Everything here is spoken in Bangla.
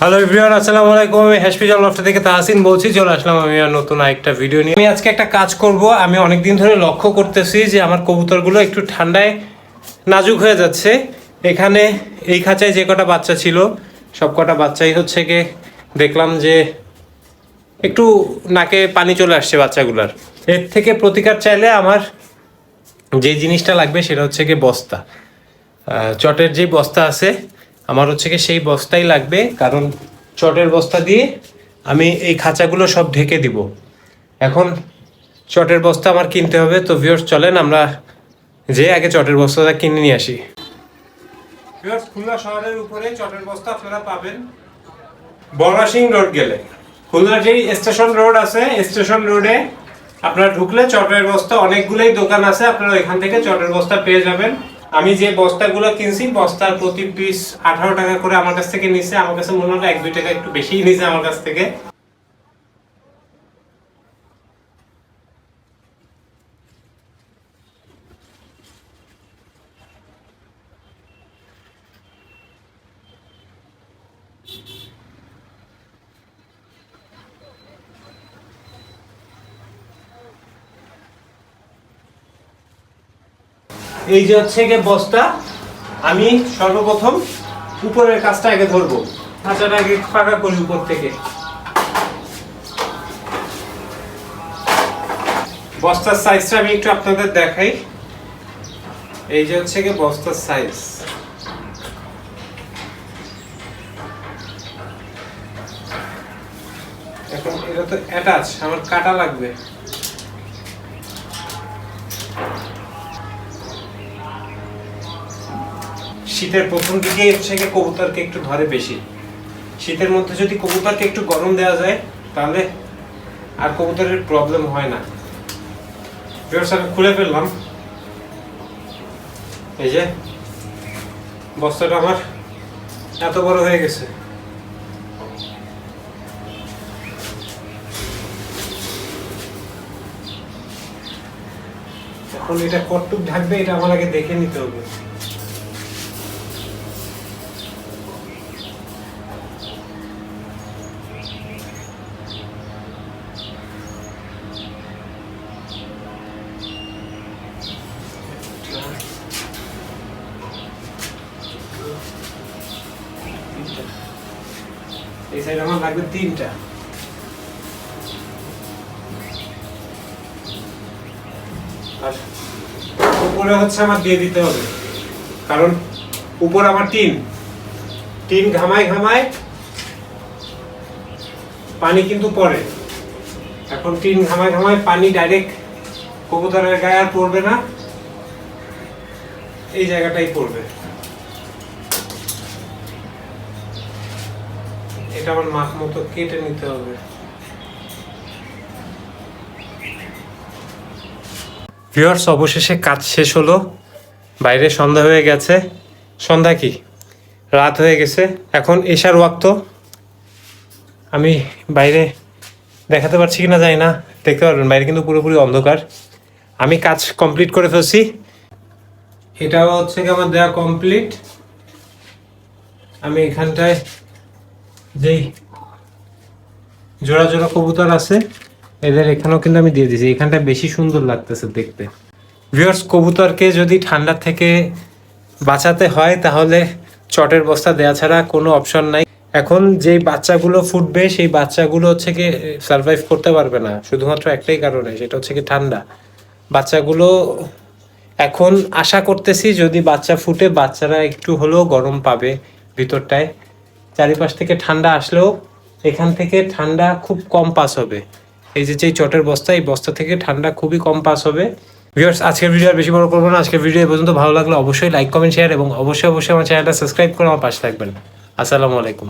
হ্যালো এভরিওয়ান আসসালামু আলাইকুম। আমি হ্যাশপিজাল লফট থেকে তাহসিন বলছি। চলে আসলাম আমি আর নতুন একটা ভিডিও নিয়ে। আমি আজকে একটা কাজ করব। আমি অনেক দিন ধরে লক্ষ্য করতেছি যে আমার কবুতরগুলো একটু ঠান্ডায় নাজুক হয়ে যাচ্ছে। এখানে এই খাঁচায় যে কটা বাচ্চা ছিল, সব কটা বাচ্চাই হচ্ছে গিয়ে দেখলাম যে একটু নাকে পানি চলে আসছে বাচ্চাগুলার। এর থেকে প্রতিকার চাইলে আমার যে জিনিসটা লাগবে সেটা হচ্ছে গিয়ে বস্তা। চটের যে বস্তা আছে আমার হচ্ছে কি সেই বস্তাই লাগবে, কারণ চটের বস্তা দিয়ে আমি এই খাঁচাগুলো সব ঢেকে দিব। এখন চটের বস্তা আমার কিনতে হবে, তো ভিউয়ার্স চলেন, আমরা যে আগে চটের বস্তাটা কিনে নিয়ে আসি। ভিউয়ার্স খুলনা শহরের উপরে চটের বস্তা আপনারা পাবেন বড়াসিং রোড গেলে। খুলনার যেই স্টেশন রোড আছে, স্টেশন রোডে আপনারা ঢুকলে চটের বস্তা, অনেকগুলোই দোকান আছে, আপনারা এখান থেকে চটের বস্তা পেয়ে যাবেন। আমি যে বস্তাগুলো কিনছি, বস্তার প্রতি পিস আঠারো টাকা করে আমার কাছ থেকে নিছে। আমার কাছে মনে হয় এক, দুই টাকা একটু বেশি নিছে আমার কাছ থেকে। এই যে হচ্ছে গিয়ে বস্তা, আমি সর্বপ্রথম উপরের কাজটা আগে ধরবো। খাঁচাটা আগে ফাঁকা করি উপর থেকে। বস্তার সাইজটা আমি একটু আপনাদের দেখাই। এই যে হচ্ছে গিয়ে বস্তার সাইজ এখন এটা তো অ্যাটাচ আমার কাটা লাগবে। শীতের প্রথম দিকে হচ্ছে গিয়ে কবুতরকে একটু ধরে বেশি। শীতের মধ্যে যদি কবুতরকে একটু গরম দেওয়া যায়, তাহলে আর কবুতরের প্রবলেম হয় না। ভিউয়ার্স আমি খুলে ফেললাম। এই যে, বস্তাটা আমার এত বড় হয়ে গেছে। এখন এটা কটটুক ঢাকবে, এটা আমার আগে দেখে নিতে হবে। এই সাইড আমার লাগবে তিনটা। আর উপরে হচ্ছে আমার দিয়ে দিতে হবে। কারণ উপর আমার টিন। টিন ঘামায় ঘামায় পানি কিন্তু পড়ে। এখন টিন ঘামায় ঘামায় পানি ডাইরেক্ট কবুতরের গায়ে আর পড়বে না। এই জায়গাটাই পড়বে। এটা মাপ মতো কেটে নিতে হবে। অবশেষে কাজ শেষ হলো। বাইরে সন্ধ্যা হয়ে গেছে। সন্ধ্যা কি? রাত হয়ে গেছে। এখন এশার ওয়াক্ত। আমি বাইরে দেখাতে পারছি কিনা জানি না। দেখতে পারবেন, বাইরে কিন্তু পুরোপুরি অন্ধকার। আমি কাজ কমপ্লিট করে ফেলছি। এটাও হচ্ছে কি আমার দেওয়া কমপ্লিট। আমি এখানটায় যেই জোড়া জোড়া কবুতর আছে, এদের এখানেও কিন্তু আমি দিয়ে দিয়েছি এখানটা বেশি সুন্দর লাগতেছে দেখতে। ভিউয়ার্স কবুতরকে যদি ঠান্ডা থেকে বাঁচাতে হয়, তাহলে চটের বস্তা দেওয়া ছাড়া কোনো অপশন নাই। এখন যেই বাচ্চাগুলো ফুটবে, সেই বাচ্চাগুলো হচ্ছে কি সার্ভাইভ করতে পারবে না। শুধুমাত্র একটাই কারণে, সেটা হচ্ছে কি ঠান্ডা। বাচ্চাগুলো এখন আশা করতেছি, যদি বাচ্চা ফুটে, বাচ্চারা একটু হলেও গরম পাবে ভিতরটায়। চারিপাশ থেকে ঠান্ডা আসলেও এখান থেকে ঠান্ডা খুব কম পাস হবে। এই যে যে চটের বস্তা, এই বস্তা থেকে ঠান্ডা খুবই কম পাস হবে। ভিউয়ার্স, আজকের ভিডিও আর বেশি বড় করব না। আজকের ভিডিও পর্যন্ত। ভালো লাগলে অবশ্যই লাইক কমেন্ট শেয়ার এবং অবশ্যই অবশ্যই আমার চ্যানেলটা সাবস্ক্রাইব করে আমার পাশে থাকবেন। আসসালামু আলাইকুম।